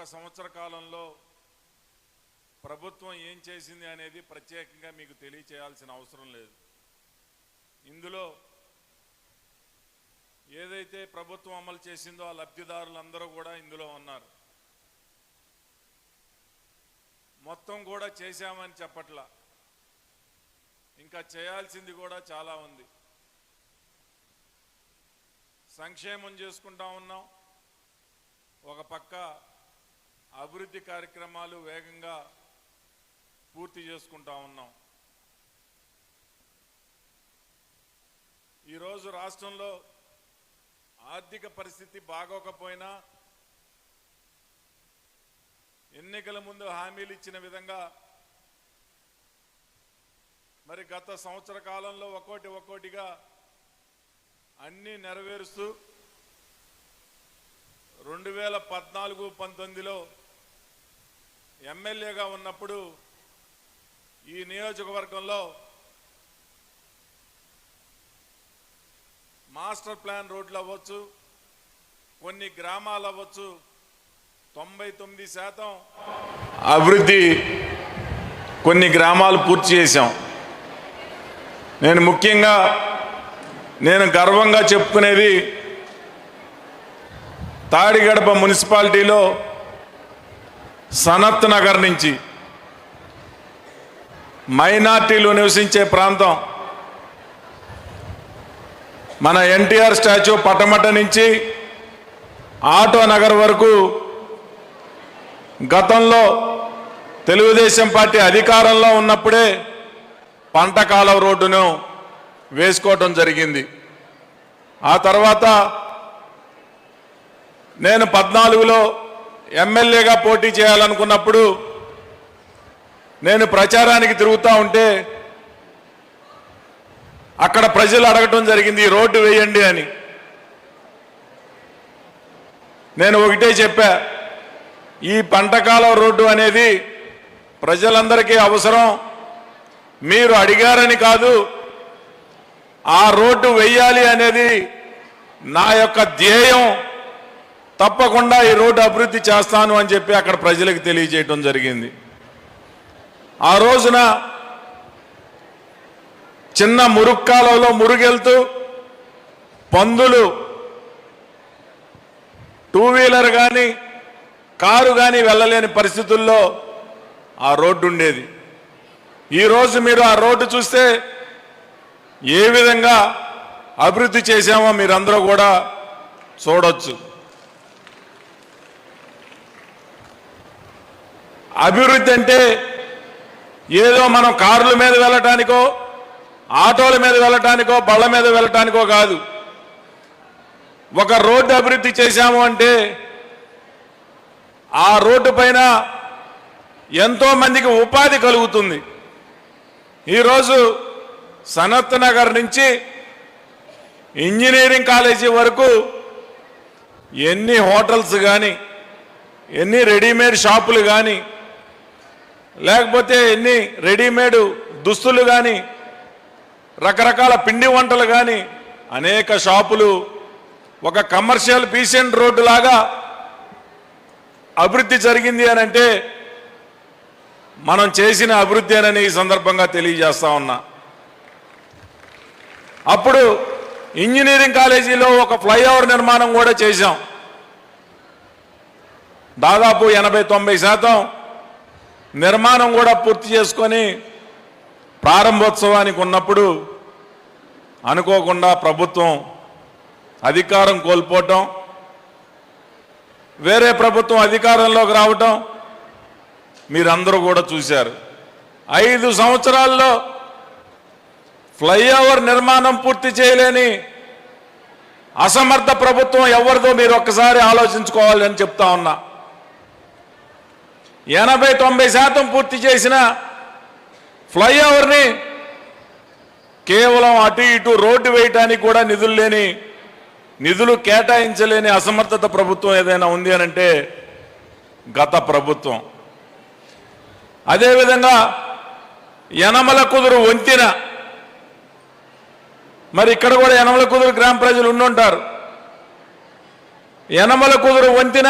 ఒక్క సంవత్సర కాలంలో ప్రభుత్వం ఏం చేసింది అనేది ప్రత్యేకంగా మీకు తెలియచేయాల్సిన అవసరం లేదు. ఇందులో ఏదైతే ప్రభుత్వం అమలు చేసిందో ఆ లబ్ధిదారులందరూ కూడా ఇందులో ఉన్నారు. మొత్తం కూడా చేశామని చెప్పట్లా. ఇంకా చేయాల్సింది కూడా చాలా ఉంది. సంక్షేమం చేసుకుంటా ఉన్నాం. ఒక పక్క అభివృద్ధి కార్యక్రమాలు వేగంగా పూర్తి చేసుకుంటా ఉన్నాం. ఈరోజు రాష్ట్రంలో ఆర్థిక పరిస్థితి బాగోకపోయినా ఎన్నికల ముందు హామీలు ఇచ్చిన విధంగా మరి గత సంవత్సర కాలంలో ఒక్కోటి ఒక్కోటిగా అన్నీ నెరవేరుస్తూ రెండు వేల పద్నాలుగు పంతొమ్మిదిలో ఎమ్మెల్యేగా ఉన్నప్పుడు ఈ నియోజకవర్గంలో మాస్టర్ ప్లాన్ రోడ్లు అవ్వచ్చు కొన్ని గ్రామాలు అవ్వచ్చు తొంభై తొమ్మిది శాతం అభివృద్ధి కొన్ని గ్రామాలు పూర్తి చేశాం. నేను ముఖ్యంగా నేను గర్వంగా చెప్పుకునేది తాడిగడప మున్సిపాలిటీలో సనత్ నగర్ నుంచి మైనార్టీలు నివసించే ప్రాంతం. మన ఎన్టీఆర్ స్టాచ్యూ పటమట నుంచి ఆటో నగర్ వరకు గతంలో తెలుగుదేశం పార్టీ అధికారంలో ఉన్నప్పుడే పంట కాలవ రోడ్డును వేసుకోవటం జరిగింది. ఆ తర్వాత నేను పద్నాలుగులో ఎమ్మెల్యేగా పోటీ చేయాలనుకున్నప్పుడు నేను ప్రచారానికి తిరుగుతూ ఉంటే అక్కడ ప్రజలు అడగటం జరిగింది రోడ్డు వేయండి అని. నేను ఒకటే చెప్పా ఈ పంటకాలం రోడ్డు అనేది ప్రజలందరికీ అవసరం. మీరు అడిగారని కాదు ఆ రోడ్డు వెయ్యాలి అనేది నా యొక్క ధ్యేయం. తప్పకుండా ఈ రోడ్డు అభివృద్ధి చేస్తాను అని చెప్పి అక్కడ ప్రజలకు తెలియజేయటం జరిగింది. ఆ రోజున చిన్న మురుక్కాలలో మురుగెళ్తూ పందులు టూ వీలర్ కానీ కారు కానీ వెళ్ళలేని పరిస్థితుల్లో ఆ రోడ్డు ఉండేది. ఈరోజు మీరు ఆ రోడ్డు చూస్తే ఏ విధంగా అభివృద్ధి చేశామో మీరందరూ కూడా చూడొచ్చు. అభివృద్ధి అంటే ఏదో మనం కార్ల మీద వెళ్ళటానికో ఆటోల మీద వెళ్ళటానికో బళ్ళ మీద వెళ్ళటానికో కాదు. ఒక రోడ్డు అభివృద్ధి చేశాము అంటే ఆ రోడ్డు పైన ఎంతో మందికి ఉపాధి కలుగుతుంది. ఈరోజు సనత్ నగర్ నుంచి ఇంజనీరింగ్ కాలేజీ వరకు ఎన్ని హోటల్స్ కానీ ఎన్ని రెడీమేడ్ షాపులు కానీ లేకపోతే ఎన్ని రెడీమేడ్ దుస్తులు కానీ రకరకాల పిండి వంటలు కానీ అనేక షాపులు ఒక కమర్షియల్ పీసెంట్ రోడ్డు లాగా అభివృద్ధి జరిగింది అని అంటే మనం చేసిన అభివృద్ధి అని ఈ సందర్భంగా తెలియజేస్తా ఉన్నా. అప్పుడు ఇంజనీరింగ్ కాలేజీలో ఒక ఫ్లైఓవర్ నిర్మాణం కూడా చేశాం. దాదాపు ఎనభై తొంభై శాతం నిర్మాణం కూడా పూర్తి చేసుకొని ప్రారంభోత్సవానికి ఉన్నప్పుడు అనుకోకుండా ప్రభుత్వం అధికారం కోల్పోవటం వేరే ప్రభుత్వం అధికారంలోకి రావటం మీరందరూ కూడా చూశారు. ఐదు సంవత్సరాల్లో ఫ్లైఓవర్ నిర్మాణం పూర్తి చేయలేని అసమర్థ ప్రభుత్వం ఎవరిదో మీరు ఒక్కసారి ఆలోచించుకోవాలి అని చెప్తా ఉన్నా. ఎనభై తొంభై శాతం పూర్తి చేసిన ఫ్లైఓవర్ని కేవలం అటు ఇటు రోడ్డు వేయటానికి కూడా నిధులు లేని నిధులు కేటాయించలేని అసమర్థత ప్రభుత్వం ఏదైనా ఉంది అని అంటే గత ప్రభుత్వం. అదేవిధంగా యనమల కుదురు వంతెన మరి ఇక్కడ కూడా యనమల కుదురు గ్రామ ప్రజలు ఉండుంటారు. యనమల కుదురు వంతెన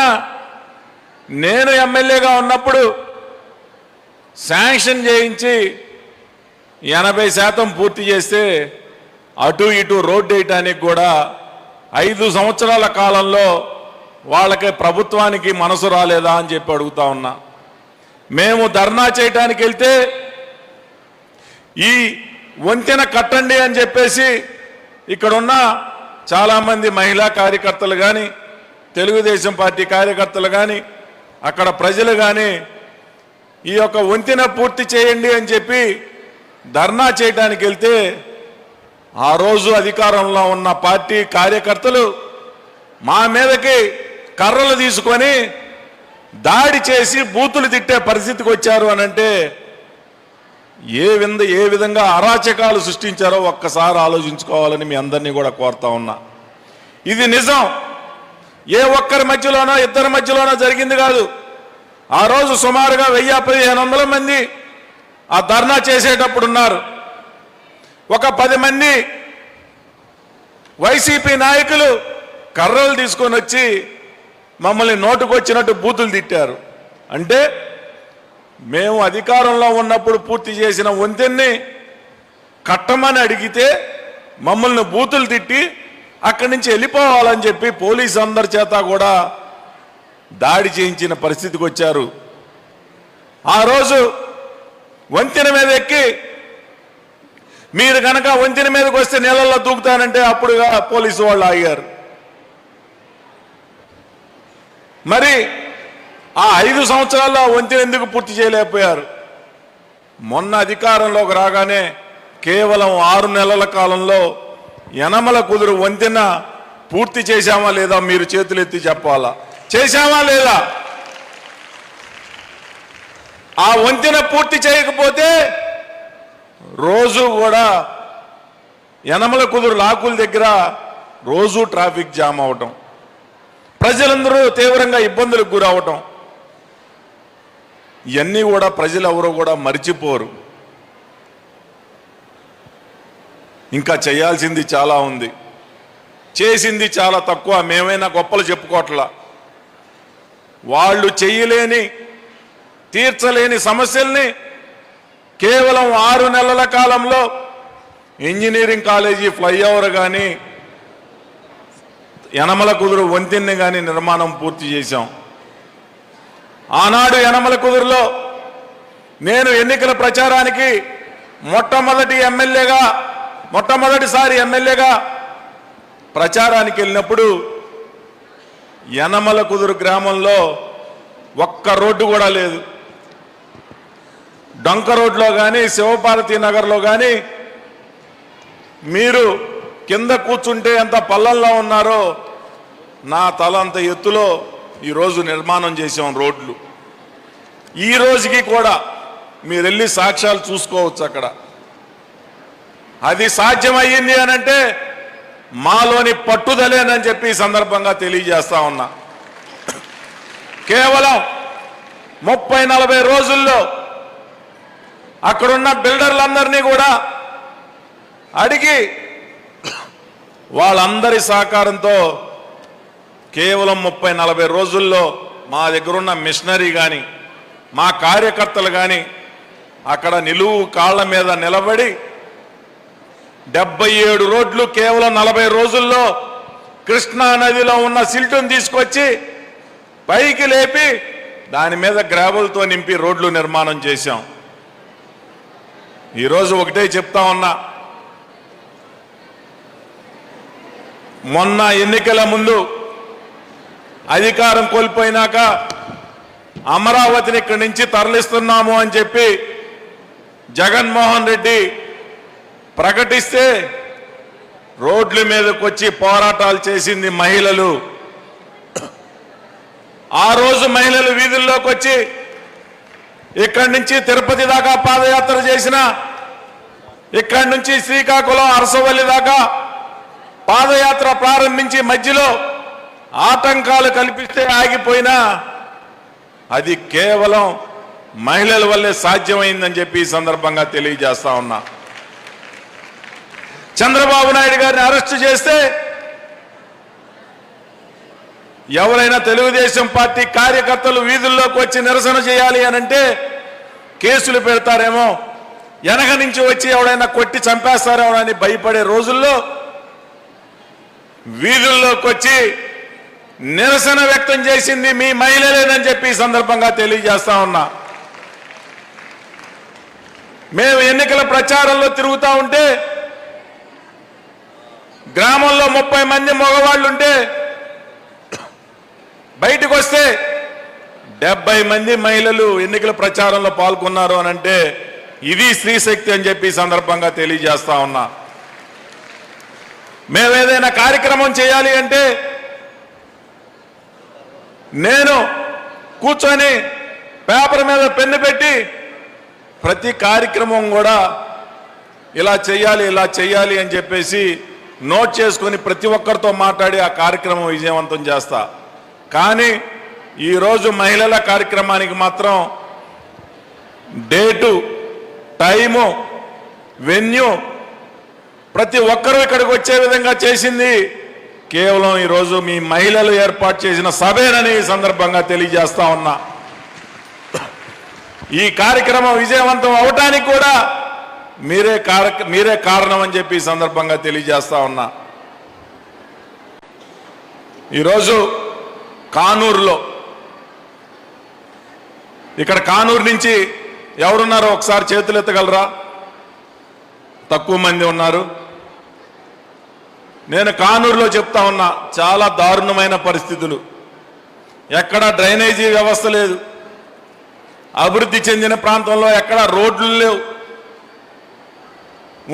నేను ఎమ్మెల్యేగా ఉన్నప్పుడు శాంక్షన్ చేయించి ఎనభై శాతం పూర్తి చేస్తే అటు ఇటు రోడ్డు వేయటానికి కూడా ఐదు సంవత్సరాల కాలంలో వాళ్ళకి ప్రభుత్వానికి మనసు రాలేదా అని చెప్పి అడుగుతా ఉన్నా. మేము ధర్నా చేయటానికి వెళ్తే ఈ వంతెన కట్టండి అని చెప్పేసి ఇక్కడున్న చాలామంది మహిళా కార్యకర్తలు కానీ తెలుగుదేశం పార్టీ కార్యకర్తలు కానీ అక్కడ ప్రజలు కానీ ఈ యొక్క వంతెన పూర్తి చేయండి అని చెప్పి ధర్నా చేయడానికి వెళ్తే ఆ రోజు అధికారంలో ఉన్న పార్టీ కార్యకర్తలు మా మీదకి కర్రలు తీసుకొని దాడి చేసి బూతులు తిట్టే పరిస్థితికి వచ్చారు అని అంటే ఏ విధ ఏ విధంగా అరాచకాలు సృష్టించారో ఒక్కసారి ఆలోచించుకోవాలని మీ అందరినీ కూడా కోరుతా ఉన్నా. ఇది నిజం. ఏ ఒక్కరి మధ్యలోనో ఇద్దరి మధ్యలోనో జరిగింది కాదు. ఆ రోజు సుమారుగా వెయ్యి పదిహేను వందల మంది ఆ ధర్నా చేసేటప్పుడు ఉన్నారు. ఒక పది మంది వైసీపీ నాయకులు కర్రలు తీసుకొని వచ్చి మమ్మల్ని నోటుకొచ్చినట్టు బూతులు తిట్టారు. అంటే మేము అధికారంలో ఉన్నప్పుడు పూర్తి చేసిన వంతెన్ని కట్టమని అడిగితే మమ్మల్ని బూతులు తిట్టి అక్కడి నుంచి వెళ్ళిపోవాలని చెప్పి పోలీసు అందరి చేత కూడా దాడి చేయించిన పరిస్థితికి వచ్చారు. ఆ రోజు వంతెన మీద ఎక్కి మీరు కనుక వంతెన మీదకి వస్తే నీళ్ళల్లో దూకుతానంటే అప్పుడుగా పోలీసు వాళ్ళు ఆగారు. మరి ఆ ఐదు సంవత్సరాల్లో వంతెన ఎందుకు పూర్తి చేయలేకపోయారు? మొన్న అధికారంలోకి రాగానే కేవలం ఆరు నెలల కాలంలో యనమల కుదురు వంతెన పూర్తి చేశామా లేదా మీరు చేతులెత్తి చెప్పాలా? చేశామా లేదా? ఆ వంతెన పూర్తి చేయకపోతే రోజు కూడా యనమల కుదురు లాకుల దగ్గర రోజు ట్రాఫిక్ జామ్ అవటం ప్రజలందరూ తీవ్రంగా ఇబ్బందులకు గురవటం ఇవన్నీ కూడా ప్రజలు ఎవరో కూడా మర్చిపోరు. ఇంకా చేయాల్సింది చాలా ఉంది. చేసింది చాలా తక్కువ మేమైనా గొప్పలు చెప్పుకోవట్లా. వాళ్ళు చేయలేని తీర్చలేని సమస్యల్ని కేవలం ఆరు నెలల కాలంలో ఇంజనీరింగ్ కాలేజీ ఫ్లైఓవర్ కానీ యనమల కుదురు వంతెన్ని కానీ నిర్మాణం పూర్తి చేశాం. ఆనాడు యనమల కుదురులో నేను ఎన్నికల ప్రచారానికి మొట్టమొదటి ఎమ్మెల్యేగా మొట్టమొదటిసారి ఎమ్మెల్యేగా ప్రచారానికి వెళ్ళినప్పుడు యనమల కుదురు గ్రామంలో ఒక్క రోడ్డు కూడా లేదు. డొంక రోడ్లో కానీ శివపార్వతి నగర్లో కానీ మీరు కింద కూర్చుంటే ఎంత పల్లల్లో ఉన్నారో నా తల అంత ఎత్తులో ఈరోజు నిర్మాణం చేసాం రోడ్లు. ఈ రోజుకి కూడా మీరు వెళ్ళి సాక్ష్యాలు చూసుకోవచ్చు అక్కడ. అది సాధ్యమయ్యింది అని అంటే మాలోని పట్టుదలేనని చెప్పి ఈ సందర్భంగా తెలియజేస్తా ఉన్నా. కేవలం ముప్పై నలభై రోజుల్లో అక్కడున్న బిల్డర్లందరినీ కూడా అడిగి వాళ్ళందరి సహకారంతో కేవలం ముప్పై నలభై రోజుల్లో మా దగ్గరున్న మిషనరీ కానీ మా కార్యకర్తలు కానీ అక్కడ నిలువు కాళ్ళ మీద నిలబడి డెబ్బై ఏడు రోడ్లు కేవలం నలభై రోజుల్లో కృష్ణా నదిలో ఉన్న సిల్టును తీసుకొచ్చి పైకి లేపి దాని మీద గ్రావెల్తో నింపి రోడ్లు నిర్మాణం చేశాం. ఈరోజు ఒకటే చెప్తా ఉన్నా. మొన్న ఎన్నికల ముందు అధికారం కోల్పోయినాక అమరావతిని ఇక్కడి నుంచి తరలిస్తున్నాము అని చెప్పి జగన్మోహన్ రెడ్డి ప్రకటిస్తే రోడ్ల మీదకు వచ్చి పోరాటాలు చేసింది మహిళలు. ఆ రోజు మహిళలు వీధుల్లోకి వచ్చి ఇక్కడి నుంచి తిరుపతి దాకా పాదయాత్ర చేసిన ఇక్కడి నుంచి శ్రీకాకుళం అరసవల్లి దాకా పాదయాత్ర ప్రారంభించి మధ్యలో ఆటంకాలు కల్పిస్తే ఆగిపోయినా అది కేవలం మహిళల వల్లే సాధ్యమైందని చెప్పి ఈ సందర్భంగా తెలియజేస్తా ఉన్నా. చంద్రబాబు నాయుడు గారిని అరెస్ట్ చేస్తే ఎవరైనా తెలుగుదేశం పార్టీ కార్యకర్తలు వీధుల్లోకి వచ్చి నిరసన చేయాలి అనంటే కేసులు పెడతారేమో వెనక నుంచి వచ్చి ఎవడైనా కొట్టి చంపేస్తారేమో అని భయపడే రోజుల్లో వీధుల్లోకి వచ్చి నిరసన వ్యక్తం చేసింది మీ మహిళలేనని చెప్పి ఈ సందర్భంగా తెలియజేస్తా ఉన్నా. మేము ఎన్నికల ప్రచారంలో తిరుగుతా ఉంటే గ్రామంలో ముప్పై మంది మగవాళ్ళు ఉంటే బయటకు వస్తే డెబ్బై మంది మహిళలు ఎన్నికల ప్రచారంలో పాల్గొన్నారు అని అంటే ఇది స్త్రీ శక్తి అని చెప్పి సందర్భంగా తెలియజేస్తా ఉన్నా. మేము ఏదైనా కార్యక్రమం చేయాలి అంటే నేను కూర్చొని పేపర్ మీద పెన్ను పెట్టి ప్రతి కార్యక్రమం కూడా ఇలా చేయాలి ఇలా చేయాలి అని చెప్పేసి నోట్ చేసుకొని ప్రతి ఒక్కరితో మాట్లాడి ఆ కార్యక్రమం విజయవంతం చేస్తా. కానీ ఈరోజు మహిళల కార్యక్రమానికి మాత్రం డేటు టైము వెన్యూ ప్రతి ఒక్కరూ ఇక్కడికి వచ్చే విధంగా చేసింది. కేవలం ఈరోజు మీ మహిళలు ఏర్పాటు చేసిన సభేనని ఈ సందర్భంగా తెలియజేస్తా ఉన్నా. ఈ కార్యక్రమం విజయవంతం అవటానికి కూడా మీరే కారక మీరే కారణం అని చెప్పి ఈ సందర్భంగా తెలియజేస్తా ఉన్నా. ఈరోజు కానూరులో ఇక్కడ కానూరు నుంచి ఎవరున్నారో ఒకసారి చేతులు ఎత్తగలరా? తక్కువ మంది ఉన్నారు. నేను కానూరులో చెప్తా ఉన్నా చాలా దారుణమైన పరిస్థితులు. ఎక్కడ డ్రైనేజీ వ్యవస్థ లేదు. అభివృద్ధి చెందిన ప్రాంతంలో ఎక్కడ రోడ్లు లేవు.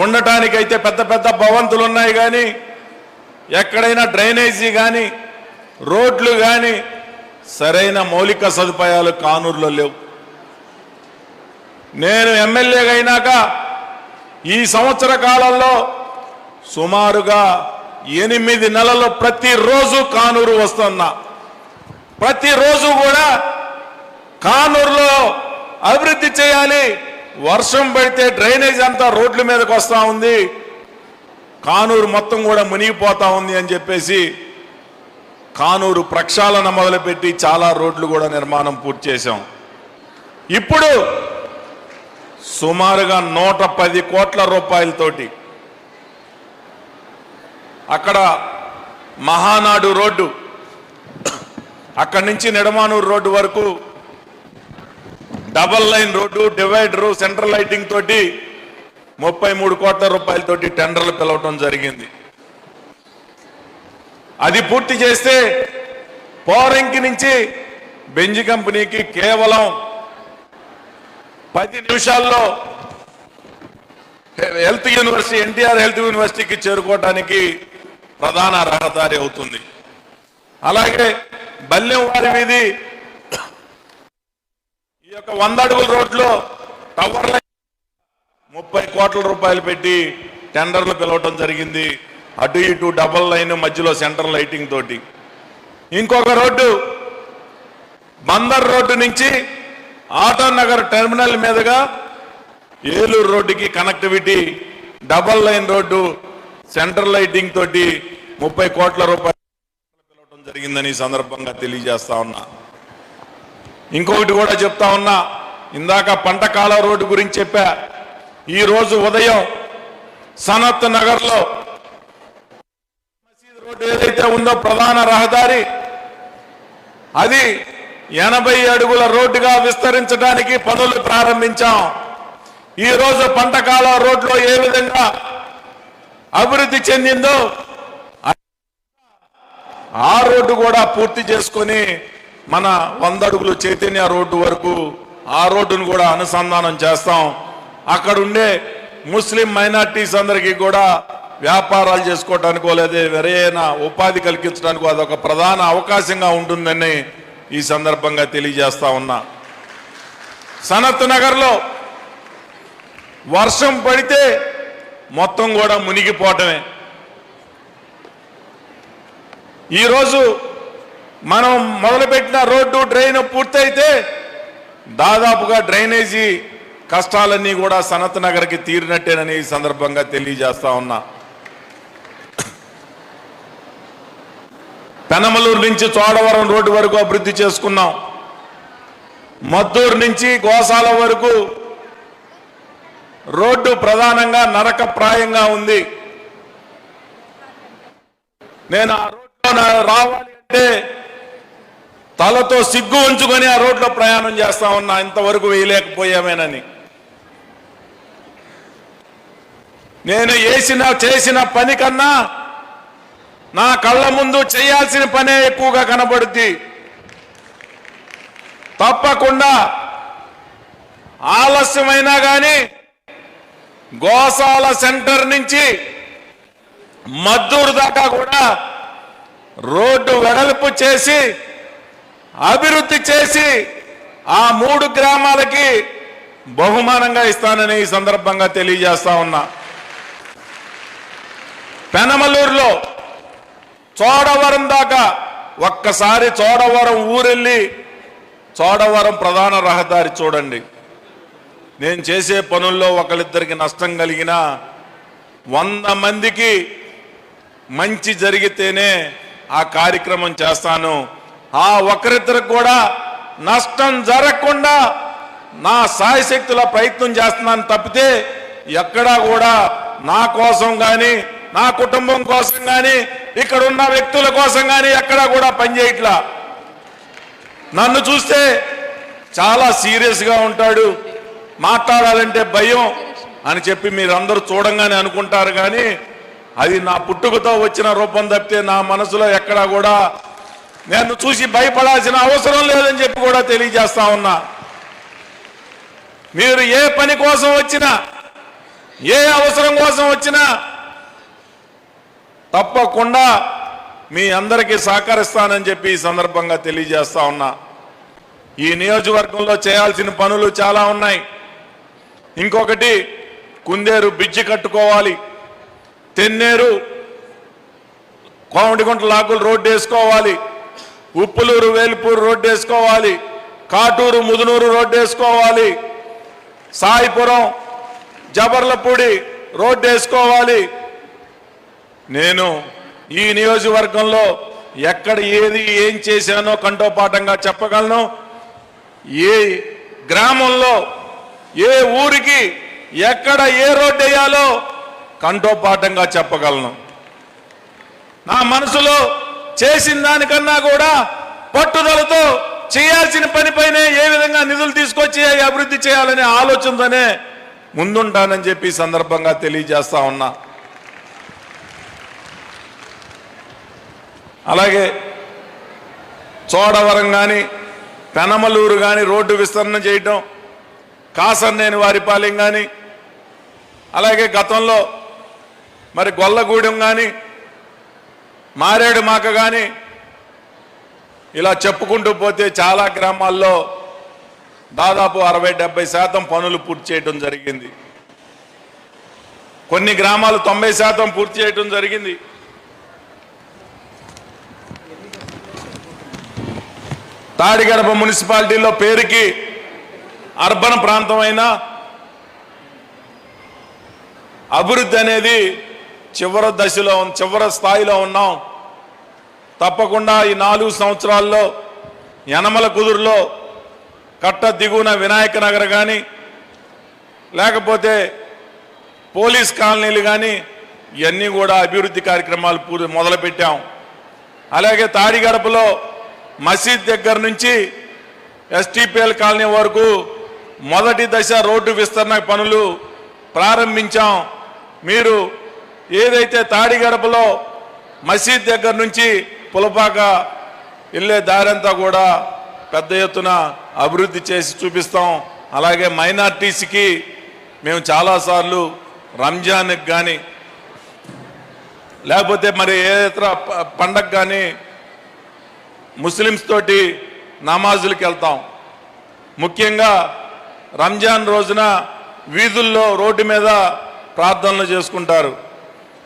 ఉండటానికైతే పెద్ద పెద్ద భవంతులు ఉన్నాయి కానీ ఎక్కడైనా డ్రైనేజీ కానీ రోడ్లు కానీ సరైన మౌలిక సదుపాయాలు కానూరులో లేవు. నేను ఎమ్మెల్యేగా అయినాక ఈ సంవత్సర కాలంలో సుమారుగా ఎనిమిది నెలలు ప్రతిరోజు కానూరు వస్తున్నా. ప్రతిరోజు కూడా కానూరులో అభివృద్ధి చేయాలి వర్షం పడితే డ్రైనేజ్ అంతా రోడ్ల మీదకి వస్తూ ఉంది. కానూరు మొత్తం కూడా మునిగిపోతా ఉంది అని చెప్పేసి కానూరు ప్రక్షాళన మొదలుపెట్టి చాలా రోడ్లు కూడా నిర్మాణం పూర్తి చేశాం. ఇప్పుడు సుమారుగా నూట పది కోట్ల రూపాయలతోటి అక్కడ మహానాడు రోడ్డు అక్కడి నుంచి నిడమానూరు రోడ్డు వరకు double line road divider central lighting తోటి ముప్పై మూడు కోట్ల రూపాయలతోటి టెండర్లు పిలవటం జరిగింది. అది పూర్తి చేస్తే పోరంకి నుంచి బెంజ్ కంపెనీకి కేవలం పది నిమిషాల్లో హెల్త్ యూనివర్సిటీ ఎన్టీఆర్ హెల్త్ యూనివర్సిటీకి చేరుకోవటానికి ప్రధాన రహదారి అవుతుంది. అలాగే బల్లెంవారి వీధి యొక్క వంద అడుగుల రోడ్లో టవర్ లైన్ ముప్పై కోట్ల రూపాయలు పెట్టి టెండర్లు పిలవటం జరిగింది. అటు ఇటు డబల్ లైన్ మధ్యలో సెంటర్ లైటింగ్ తోటి. ఇంకొక రోడ్డు బందర్ రోడ్డు నుంచి ఆటో నగర్ టెర్మినల్ మీదుగా ఏలూరు రోడ్డుకి connectivity double line road centre lighting తోటి ముప్పై కోట్ల రూపాయలు పిలవటం జరిగిందని ఈ సందర్భంగా తెలియజేస్తా ఉన్నా. ఇంకొకటి కూడా చెప్తా ఉన్నా. ఇందాక పంట కాల రోడ్డు గురించి చెప్పా. ఈరోజు ఉదయం సనత్ నగర్లో మసీద్ రోడ్డు ఏదైతే ఉందో ప్రధాన రహదారి అది ఎనభై అడుగుల రోడ్డుగా విస్తరించడానికి పనులు ప్రారంభించాం. ఈ రోజు పంటకాల రోడ్లో ఏ విధంగా అభివృద్ధి చెందిందో ఆ రోడ్డు కూడా పూర్తి చేసుకొని మన వంద అడుగులు చైతన్య రోడ్డు వరకు ఆ రోడ్డును కూడా అనుసంధానం చేస్తాం. అక్కడ ఉండే ముస్లిం మైనార్టీస్ అందరికీ కూడా వ్యాపారాలు చేసుకోవటానికో లేదా వేరైనా ఉపాధి కల్పించడానికో అదొక ప్రధాన అవకాశంగా ఉంటుందని ఈ సందర్భంగా తెలియజేస్తా ఉన్నా. సనత్ నగర్లో వర్షం పడితే మొత్తం కూడా మునిగిపోవటమే. ఈరోజు మనం మొదలుపెట్టిన రోడ్డు డ్రైన్ పూర్తయితే దాదాపుగా డ్రైనేజీ కష్టాలన్నీ కూడా సనత్ నగర్కి తీరినట్టేనని ఈ సందర్భంగా తెలియజేస్తా ఉన్నా. పెనమలూరు నుంచి చోడవరం రోడ్డు వరకు అభివృద్ధి చేసుకున్నాం. మద్దూరు నుంచి గోసాల వరకు రోడ్డు ప్రధానంగా నరకప్రాయంగా ఉంది. నేను ఆ రోడ్డు రావాలి అంటే తలతో సిగ్గు ఉంచుకొని ఆ రోడ్లో ప్రయాణం చేస్తా ఉన్నా ఇంతవరకు వేయలేకపోయామేనని. నేను వేసిన చేసిన పని కన్నా నా కళ్ళ ముందు చేయాల్సిన పనే ఎక్కువగా కనబడుద్ది. తప్పకుండా ఆలస్యమైనా కానీ గోసాల సెంటర్ నుంచి మద్దూరు దాకా కూడా రోడ్డు వెడల్పు చేసి అభివృద్ధి చేసి ఆ మూడు గ్రామాలకి బహుమానంగా ఇస్తానని ఈ సందర్భంగా తెలియజేస్తా ఉన్నా. పెనమలూరులో చోడవరం దాకా ఒక్కసారి చోడవరం ఊరెళ్ళి చోడవరం ప్రధాన రహదారి చూడండి. నేను చేసే పనుల్లో ఒకరిద్దరికి నష్టం కలిగినా వంద మందికి మంచి జరిగితేనే ఆ కార్యక్రమం చేస్తాను. ఆ ఒకరిద్దరికి కూడా నష్టం జరగకుండా నా సాయశక్తుల ప్రయత్నం చేస్తున్నాను తప్పితే ఎక్కడా కూడా నా కోసం కానీ నా కుటుంబం కోసం కానీ ఇక్కడ ఉన్న వ్యక్తుల కోసం కానీ ఎక్కడా కూడా పనిచేయట్లా నన్ను చూస్తే చాలా సీరియస్గా ఉంటాడు. మాట్లాడాలంటే భయం అని చెప్పి మీరందరూ చూడంగానే అనుకుంటారు కానీ అది నా పుట్టుకతో వచ్చిన రూపం తప్పితే నా మనసులో ఎక్కడా కూడా నేను చూసి భయపడాల్సిన అవసరం లేదని చెప్పి కూడా తెలియజేస్తా ఉన్నా. మీరు ఏ పని కోసం వచ్చినా ఏ అవసరం కోసం వచ్చినా తప్పకుండా మీ అందరికీ సహకరిస్తానని చెప్పి ఈ సందర్భంగా తెలియజేస్తా ఉన్నా. ఈ నియోజకవర్గంలో చేయాల్సిన పనులు చాలా ఉన్నాయి. ఇంకొకటి కుందేరు బిజ్జి కట్టుకోవాలి. తెన్నేరు కోమటిగుంట లాకులు రోడ్డు వేసుకోవాలి. ఉప్పులూరు వేలుపూరు రోడ్డు వేసుకోవాలి. కాటూరు ముదునూరు రోడ్డు వేసుకోవాలి. సాయిపురం జబర్లపూడి రోడ్డు వేసుకోవాలి. నేను ఈ నియోజకవర్గంలో ఎక్కడ ఏది ఏం చేశానో కంటోపాఠంగా చెప్పగలను. ఏ గ్రామంలో ఏ ఊరికి ఎక్కడ ఏ రోడ్డు వేయాలో కంటోపాఠంగా చెప్పగలను. నా మనసులో చేసిన దానికన్నా కూడా పట్టుదలతో చేయాల్సిన పనిపైనే ఏ విధంగా నిధులు తీసుకొచ్చి అభివృద్ధి చేయాలనే ఆలోచనతోనే ముందుంటానని చెప్పి సందర్భంగా తెలియజేస్తా ఉన్నా. అలాగే చోడవరం కానీ పెనమలూరు కానీ రోడ్డు విస్తరణ చేయటం కాసన్నేని వారిపాలెం కానీ అలాగే గతంలో మరి గొల్లగూడెం కానీ మారేడు మాక కానీ ఇలా చెప్పుకుంటూ పోతే చాలా గ్రామాల్లో దాదాపు అరవై డెబ్బై శాతం పనులు పూర్తి చేయటం జరిగింది. కొన్ని గ్రామాలు తొంభై శాతం పూర్తి చేయటం జరిగింది. తాడిగడప మున్సిపాలిటీలో పేరుకి అర్బన్ ప్రాంతం అభివృద్ధి అనేది చివరి దశలో చివరి స్థాయిలో ఉన్నాం. తప్పకుండా ఈ నాలుగు సంవత్సరాల్లో యనమల కుదురులో కట్ట దిగువన వినాయక నగర్ కానీ లేకపోతే పోలీస్ కాలనీలు కానీ ఇవన్నీ కూడా అభివృద్ధి కార్యక్రమాలు పూర్తి మొదలుపెట్టాం. అలాగే తాడిగడపలో మసీద్ దగ్గర నుంచి ఎస్టీపీఎల్ కాలనీ వరకు మొదటి దశ రోడ్డు విస్తరణ పనులు ప్రారంభించాం. మీరు ఏదైతే తాడిగడపలో మసీద్ దగ్గర నుంచి పులపాక వెళ్ళే దారంతా కూడా పెద్ద ఎత్తున అభివృద్ధి చేసి చూపిస్తాం. అలాగే మైనార్టీస్కి మేము చాలాసార్లు రంజాన్కి కానీ లేకపోతే మరి ఏ ఇతర ప- పండగ కానీ ముస్లిమ్స్ తోటి నమాజులకి వెళ్తాం. ముఖ్యంగా రంజాన్ రోజున వీధుల్లో రోడ్డు మీద ప్రార్థనలు చేసుకుంటారు.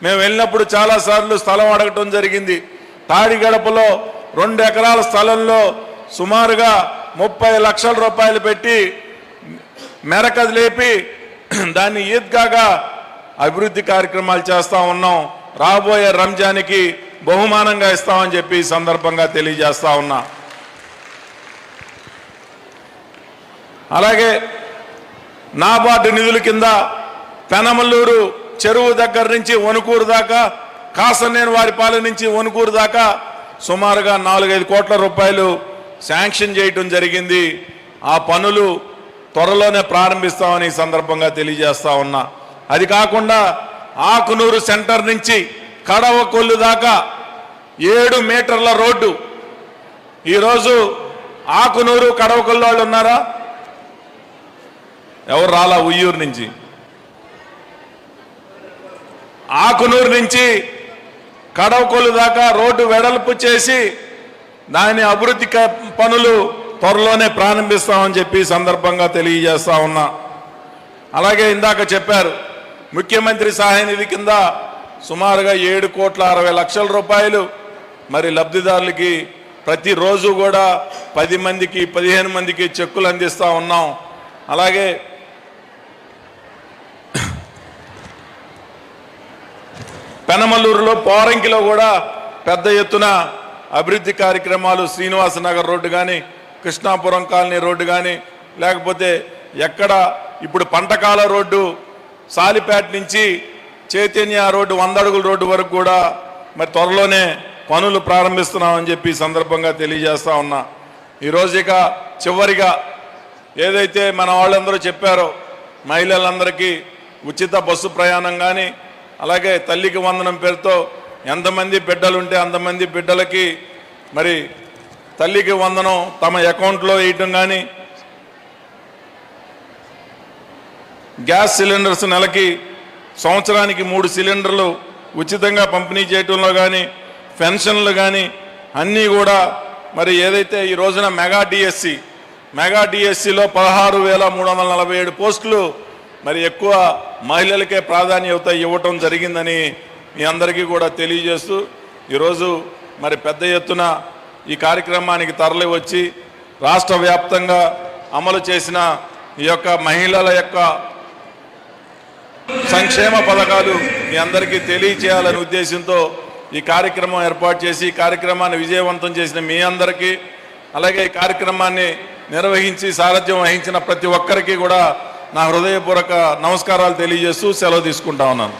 మేము వెళ్ళినప్పుడు చాలాసార్లు స్థలం అడగటం జరిగింది. తాడిగడపలో రెండు ఎకరాల స్థలంలో సుమారుగా ముప్పై లక్షల రూపాయలు పెట్టి మెరకది లేపి దాన్ని ఈద్గాగా అభివృద్ధి కార్యక్రమాలు చేస్తూ ఉన్నాం. రాబోయే రంజాన్కి బహుమానంగా ఇస్తామని చెప్పి సందర్భంగా తెలియజేస్తా ఉన్నా. అలాగే నాబార్డు నిధుల కింద పెనమల్లూరు చెరువు దగ్గర నుంచి వణుకూరు దాకా కాసనేని వారిపాలెం నుంచి వణుకూరు దాకా సుమారుగా నాలుగైదు కోట్ల రూపాయలు శాంక్షన్ చేయటం జరిగింది. ఆ పనులు త్వరలోనే ప్రారంభిస్తామని ఈ సందర్భంగా తెలియజేస్తా ఉన్నా. అది కాకుండా ఆకునూరు సెంటర్ నుంచి కడవ కొల్లు దాకా ఏడు మీటర్ల రోడ్డు. ఈరోజు ఆకునూరు కడవ కొల్లు వాళ్ళు ఉన్నారా? ఎవరు రాలా? ఉయ్యూరు నుంచి. ఆకునూరు నుంచి కడవకొలు దాకా రోడ్డు వెడల్పు చేసి దాని అభివృద్ధి పనులు త్వరలోనే ప్రారంభిస్తామని చెప్పి సందర్భంగా తెలియజేస్తా ఉన్నా. అలాగే ఇందాక చెప్పారు ముఖ్యమంత్రి సహాయ నిధి కింద సుమారుగా ఏడు కోట్ల అరవై లక్షల రూపాయలు మరి లబ్ధిదారులకి ప్రతిరోజు కూడా పది మందికి పదిహేను మందికి చెక్కులు అందిస్తా ఉన్నాం. అలాగే పెనమల్లూరులో పోరంకిలో కూడా పెద్ద ఎత్తున అభివృద్ధి కార్యక్రమాలు శ్రీనివాస నగర్ రోడ్డు కానీ కృష్ణాపురం కాలనీ రోడ్డు కానీ లేకపోతే ఎక్కడ ఇప్పుడు పంటకాల రోడ్డు సాలిపేట నుంచి చైతన్య రోడ్డు వంద అడుగుల రోడ్డు వరకు కూడా మరి త్వరలోనే పనులు ప్రారంభిస్తున్నామని చెప్పి సందర్భంగా తెలియజేస్తా ఉన్నా. ఈరోజు ఇక చివరిగా ఏదైతే మన వాళ్ళందరూ చెప్పారో మహిళలందరికీ ఉచిత బస్సు ప్రయాణం కానీ అలాగే తల్లికి వందనం పేరుతో ఎంతమంది బిడ్డలుంటే అంతమంది బిడ్డలకి మరి తల్లికి వందనం తమ అకౌంట్లో వేయటం కానీ గ్యాస్ సిలిండర్స్ నెలకి సంవత్సరానికి మూడు సిలిండర్లు ఉచితంగా పంపిణీ చేయటంలో కానీ పెన్షన్లు కానీ అన్నీ కూడా మరి ఏదైతే ఈ రోజున మెగా డిఎస్సి మెగా డిఎస్సిలో పదహారు వేల మూడు వందల నలభై ఏడు పోస్టులు మరి ఎక్కువ మహిళలకే ప్రాధాన్యత ఇవ్వటం జరిగిందని మీ అందరికీ కూడా తెలియజేస్తూ ఈరోజు మరి పెద్ద ఎత్తున ఈ కార్యక్రమానికి తరలి వచ్చి రాష్ట్ర వ్యాప్తంగా అమలు చేసిన ఈ యొక్క మహిళల యొక్క సంక్షేమ పథకాలు మీ అందరికీ తెలియచేయాలనే ఉద్దేశంతో ఈ కార్యక్రమం ఏర్పాటు చేసి ఈ కార్యక్రమాన్ని విజయవంతం చేసిన మీ అందరికీ అలాగే ఈ కార్యక్రమాన్ని నిర్వహించి సారథ్యం వహించిన ప్రతి ఒక్కరికి కూడా నా హృదయపూర్వక నమస్కారాలు తెలియజేస్తూ సెలవు తీసుకుంటా ఉన్నాను.